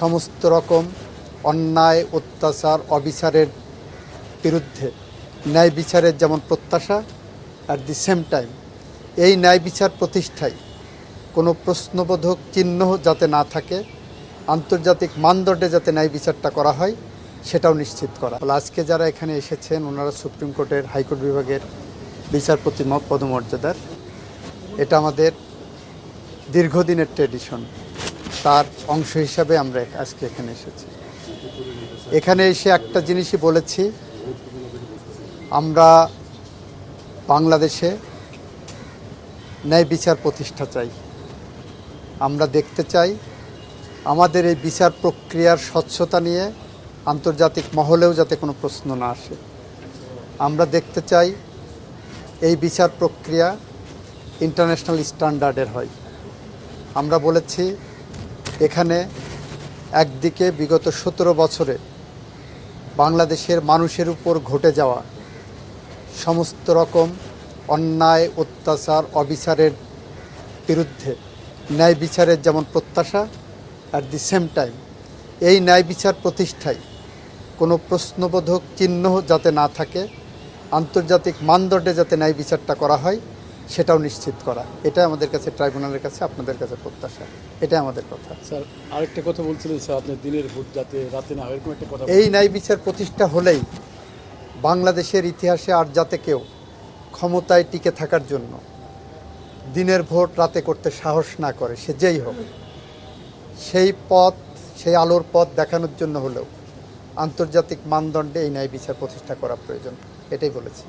সমস্ত রকম অন্যায়, অত্যাচার, অবিচারের বিরুদ্ধে ন্যায় বিচারের যেমন প্রত্যাশা অ্যাট দি সেম টাইম এই ন্যায় বিচার প্রতিষ্ঠায় কোনো প্রশ্নবোধক চিহ্ন যাতে না থাকে, আন্তর্জাতিক মানদণ্ডে যাতে ন্যায় বিচারটা করা হয়, সেটাও নিশ্চিত করা। আজকে যারা এখানে এসেছেন, ওনারা সুপ্রিম কোর্টের হাইকোর্ট বিভাগের বিচারপতি পদমর্যাদার। এটা আমাদের দীর্ঘদিনের ট্রেডিশন তার অংশ হিসাবে আমরা আজকে এখানে এসেছি। এখানে এসে একটা জিনিসই বলেছি, আমরা বাংলাদেশে ন্যায় বিচার প্রতিষ্ঠা চাই। আমরা দেখতে চাই আমাদের এই বিচার প্রক্রিয়ার স্বচ্ছতা নিয়ে আন্তর্জাতিক মহলেও যাতে কোনো প্রশ্ন না আসে। আমরা দেখতে চাই এই বিচার প্রক্রিয়া ইন্টারন্যাশনাল স্ট্যান্ডার্ডের হয়। আমরা বলেছি এখানে একদিকে বিগত সতেরো বছরে বাংলাদেশের মানুষের উপর ঘটে যাওয়া সমস্ত রকম অন্যায়, অত্যাচার, অবিচারের বিরুদ্ধে ন্যায় বিচারের যেমন প্রত্যাশা অ্যাট দি সেম টাইম এই ন্যায় বিচার প্রতিষ্ঠায় কোনো প্রশ্নবোধক চিহ্ন যাতে না থাকে, আন্তর্জাতিক মানদণ্ডে যাতে ন্যায় বিচারটা করা হয় সেটাও নিশ্চিত করা। এটা আমাদের কাছে ট্রাইব্যুনালের কাছে আপনাদের কাছে প্রত্যাশা। এটাই আমাদের কথা। স্যার আরেকটা কথা বলছিলেন স্যার আপনি দিনের ভোট যাতে রাতে না এরকম একটা কথা এই ন্যায় বিচার প্রতিষ্ঠা হলেই বাংলাদেশের ইতিহাসে আর যাতে কেউ ক্ষমতায় টিকে থাকার জন্য দিনের ভোট রাতে করতে সাহস না করে সে যেই হোক সেই পথ সেই আলোর পথ দেখানোর জন্য হলেও আন্তর্জাতিক মানদণ্ডে এই ন্যায় বিচার প্রতিষ্ঠা করা প্রয়োজন। এটাই বলেছি।